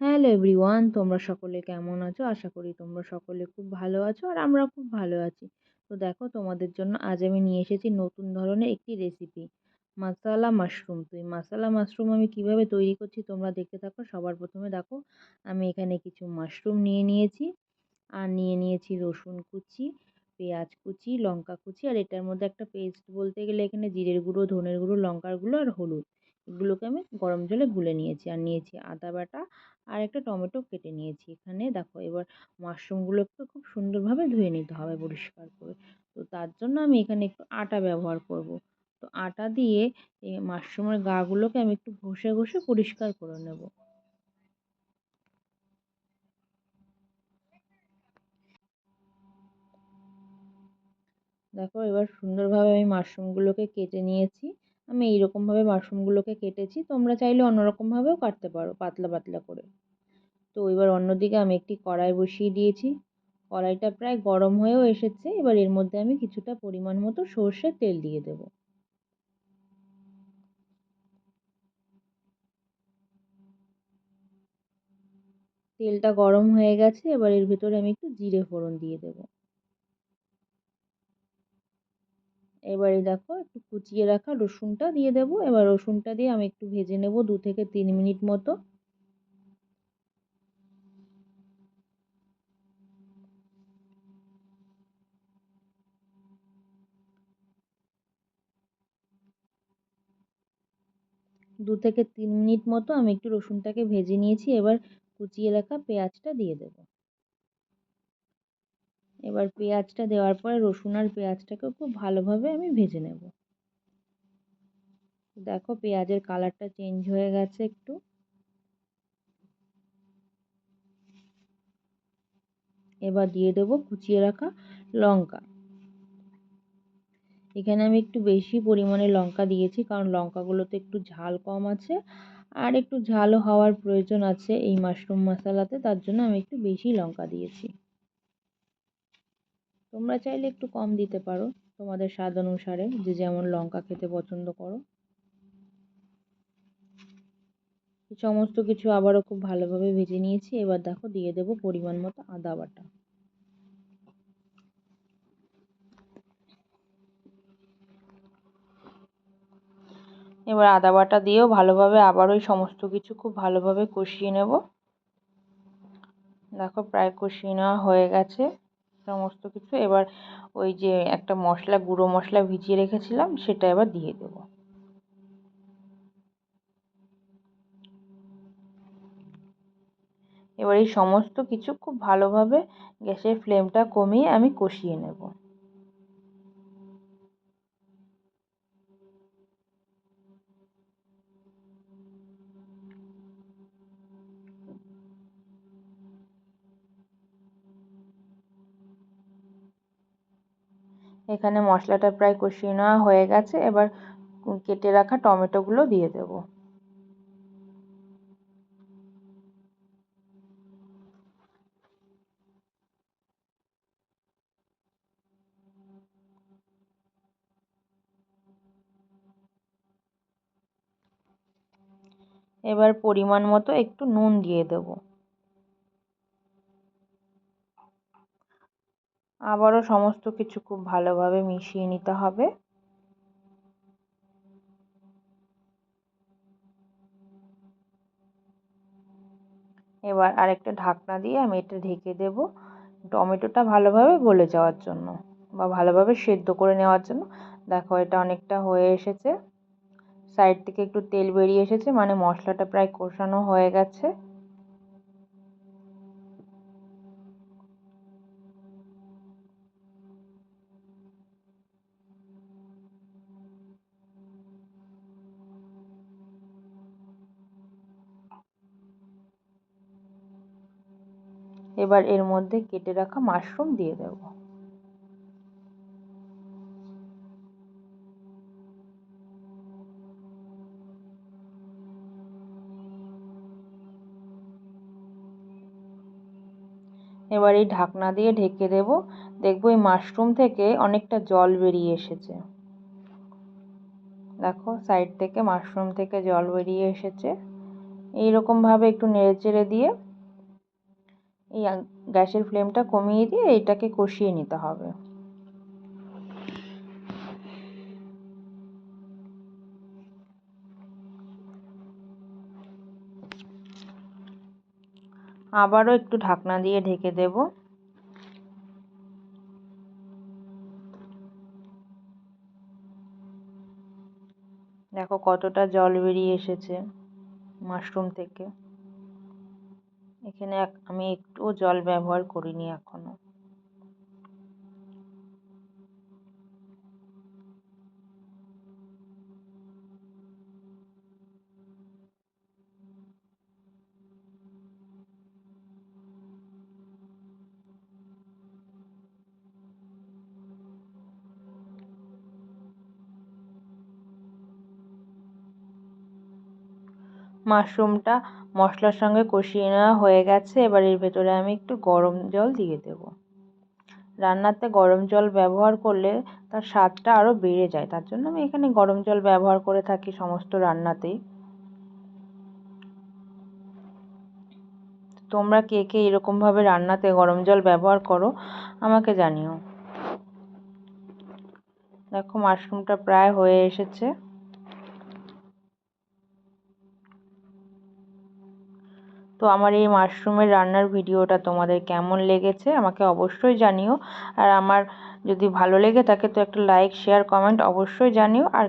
Hello everyone, তোমরা সকলে কেমন আছো? আশা করি তোমরা সকলে খুব ভালো আছো আর আমরা খুব ভালো আছি। তো দেখো, তোমাদের জন্য আজ আমি নিয়ে এসেছি নতুন ধরনের একটি রেসিপি মাসালা মাশরুম তো এই মাসালা মাশরুম আমি কীভাবে তৈরি করছি তোমরা দেখতে থাকো। সবার প্রথমে দেখো, আমি এখানে কিছু মাশরুম নিয়ে নিয়েছি। আর নিয়ে নিয়েছি রসুন কুচি, পেঁয়াজ কুচি, লঙ্কা কুচি। আর এটার মধ্যে একটা পেস্ট বলতে গেলে এখানে জিরের গুঁড়ো, ধনের গুঁড়ো, লঙ্কার গুঁড়ো আর হলুদ। এগুলোকে আমি গরম জলে গুলে নিয়েছি আর নিয়েছি আদা বাটা আর একটা টমেটো কেটে নিয়েছি এখানে। দেখো, এবার মাশরুমগুলোকে খুব সুন্দরভাবে ধুয়ে নিতে হবে পরিষ্কার করে। তো তার জন্য আমি এখানে একটু আটা ব্যবহার করব। তো আটা দিয়ে এই মাশরুমের গাগুলোকে আমি একটু ঘষে ঘষে পরিষ্কার করে নেব। দেখো, এবার সুন্দরভাবে আমি মাশরুমগুলোকে কেটে নিয়েছি। আমি এইরকমভাবে মাশরুমগুলোকে কেটেছি। তোমরা চাইলে অন্যরকমভাবেও কাটতে পারো, পাতলা পাতলা করে। তো এবার অন্যদিকে আমি একটি কড়াই বসিয়ে দিয়েছি। কড়াইটা প্রায় গরম হয়েও এসেছে। এবার এর মধ্যে আমি কিছুটা পরিমাণ মতো সর্ষের তেল দিয়ে দেব। তেলটা গরম হয়ে গেছে। এবার এর ভেতরে আমি একটু জিরে ফোড়ন দিয়ে দেবো। এবারে দেখো একটু কুচিয়ে রাখা রসুনটা দিয়ে দেবো। এবার রসুনটা দিয়ে আমি একটু ভেজে নেব দু থেকে তিন মিনিট মতো। দু থেকে তিন মিনিট মতো আমি একটু রসুনটাকে ভেজে নিয়েছি। এবার কুচিয়ে রাখা পেঁয়াজটা দিয়ে দেবো। এবার পেঁয়াজটা দেওয়ার পরে রসুন আর পেঁয়াজটাকেও খুব ভালোভাবে আমি ভেজে নেব। দেখো পেঁয়াজের কালারটা চেঞ্জ হয়ে গেছে একটু। এবার দিয়ে দেবো কুচিয়ে রাখা লঙ্কা। এখানে আমি একটু বেশি পরিমাণে লঙ্কা দিয়েছি, কারণ লঙ্কাগুলোতে একটু ঝাল কম আছে আর একটু ঝালও হওয়ার প্রয়োজন আছে এই মাশরুম মশলাতে, তার জন্য আমি একটু বেশি লঙ্কা দিয়েছি। তোমরা চাইলে একটু কম দিতে পারো তোমাদের স্বাদ অনুসারে, যে যেমন লঙ্কা খেতে পছন্দ করো। সমস্ত কিছু আবারও খুব ভালোভাবে ভেজে নিয়েছি, এবার দেখো দিয়ে দেবো পরিমাণ মতো আদা বাটা। এবার আদা বাটা দিয়েও ভালোভাবে আবার ওই সমস্ত কিছু খুব ভালোভাবে কষিয়ে নেব। দেখো প্রায় কষিয়ে নেওয়া হয়ে গেছে। সমস্ত কিছু। এবার ওই যে একটা মশলা, গুঁড়ো মশলা ভিজিয়ে রেখেছিলাম, সেটা এবার দিয়ে দেব। এবার এই সমস্ত কিছু খুব ভালোভাবে গ্যাসের ফ্লেমটা কমিয়ে আমি কষিয়ে নেব। এখানে মশলাটা প্রায় কষিয়ে নেওয়া হয়ে গেছে। এবার কেটে রাখা টমেটোগুলো দিয়ে দেব। এবার পরিমাণ মতো একটু নুন দিয়ে দেবো। আবারও সমস্ত কিছু খুব ভালোভাবে মিশিয়ে নিতে হবে। এবার আরেকটা ঢাকনা দিয়ে আমি এটা ঢেকে দেব টমেটোটা ভালোভাবে গলে যাওয়ার জন্য বা ভালোভাবে সেদ্ধ করে নেওয়ার জন্য। দেখো এটা অনেকটা হয়ে এসেছে। সাইড থেকে একটু তেল বেরিয়ে এসেছে মানে মশলাটা প্রায় কষানো হয়ে গেছে। এবার এর মধ্যে কেটে রাখা মাশরুম দিয়ে দেব। এবার এই ঢাকনা দিয়ে ঢেকে দেব। দেখব এই মাশরুম থেকে অনেকটা জল বেরিয়ে এসেছে। দেখো সাইড থেকে মাশরুম থেকে জল বেরিয়ে এসেছে। এইরকমভাবে একটু নেড়ে চেড়ে দিয়ে এই গ্যাসের ফ্লেমটা কমিয়ে দিয়ে এটাকে কষিয়ে নিতে হবে। আবারও একটু ঢাকনা দিয়ে ঢেকে দেব। দেখো কতটা জল বেরিয়ে এসেছে মাশরুম থেকে। এখানে আমি একটুও জল ব্যবহার করিনি এখনও। মাশরুমটা মশলার সঙ্গে কষিয়ে নেওয়া হয়ে গেছে। এবার এর ভেতরে আমি একটু গরম জল দিয়ে দেব। রান্নাতে গরম জল ব্যবহার করলে তার স্বাদটা আরও বেড়ে যায়। তার জন্য আমি এখানে গরম জল ব্যবহার করে থাকি সমস্ত রান্নাতেই। তোমরা কে কে এরকমভাবে রান্নাতে গরম জল ব্যবহার করো, আমাকে জানিও। দেখো, মাশরুমটা প্রায় হয়ে এসেছে। তো আমার এই মাশরুমের রান্নার ভিডিওটা তোমাদের কেমন লেগেছে আমাকে অবশ্যই জানিও। আর আমার যদি ভালো লেগে থাকে তো একটা লাইক শেয়ার কমেন্ট অবশ্যই জানিও। আর